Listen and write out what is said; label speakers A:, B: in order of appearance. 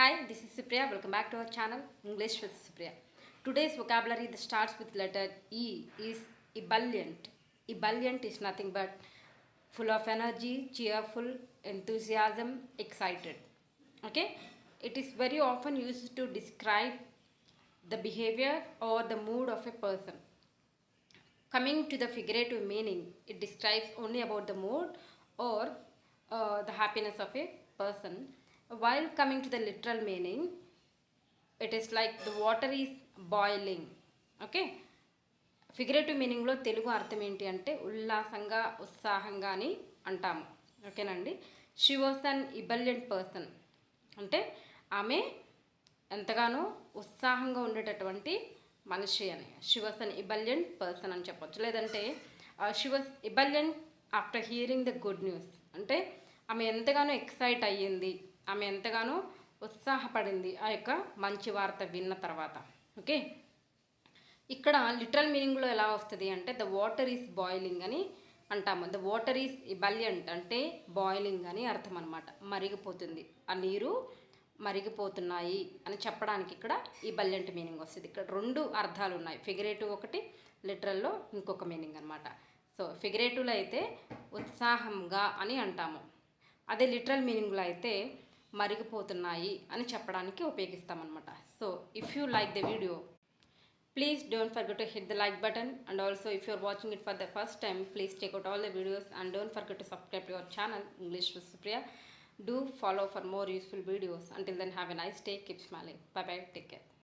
A: Hi, this is Supriya. Welcome back to our channel English with Supriya. Today's vocabulary that starts with letter E is ebullient. Ebullient is nothing but full of energy, cheerful, enthusiasm, excited. Okay? It is very often used to describe the behavior or the mood of a person. Coming to the figurative meaning, it describes only about the mood or uh, the happiness of a person. While coming to the literal meaning, it is like the water is boiling okay figurative మీనింగ్లో Telugu అర్థం ఏంటి అంటే ఉల్లాసంగా ఉత్సాహంగా అని అంటాము. ఓకేనండి she was an ebullient person అంటే ఆమె ఎంతగానో ఉత్సాహంగా ఉండేటటువంటి మనిషి అని. She was an ebullient person అని చెప్పొచ్చు. లేదంటే she was ebullient after hearing the good news అంటే ఆమె ఎంతగానో ఎక్సైట్ అయ్యింది. ఆమె ఎంతగానో ఉత్సాహపడింది ఆ యొక్క మంచి వార్త విన్న తర్వాత. ఓకే? ఇక్కడ లిటరల్ మీనింగ్లో ఎలా వస్తుంది అంటే ద వాటర్ ఈస్ బాయిలింగ్ అని అంటాము. ద వాటర్ ఈస్ ఇబల్యంట్ అంటే బాయిలింగ్ అని అర్థం అనమాట మరిగిపోతుంది. ఆ నీరు మరిగిపోతున్నాయి అని చెప్పడానికి ఇక్కడ ఈ బల్యంట్ మీనింగ్ వస్తుంది. ఇక్కడ రెండు అర్థాలు ఉన్నాయి. ఫిగరేటివ్ ఒకటి లిటరల్లో ఇంకొక మీనింగ్ అనమాట సో ఫిగరేటివ్లో అయితే ఉత్సాహంగా అని అంటాము. అదే లిటరల్ మీనింగ్లో అయితే మరిగిపోతున్నాయి అని చెప్పడానికి ఉపయోగిస్తామన్నమాట. So if you like the video please don't forget to hit the like button and also if you're watching it for the first time please take out all the videos and don't forget to subscribe your channel English Supriya do follow for more useful videos until then have a nice take keep smiling bye bye take care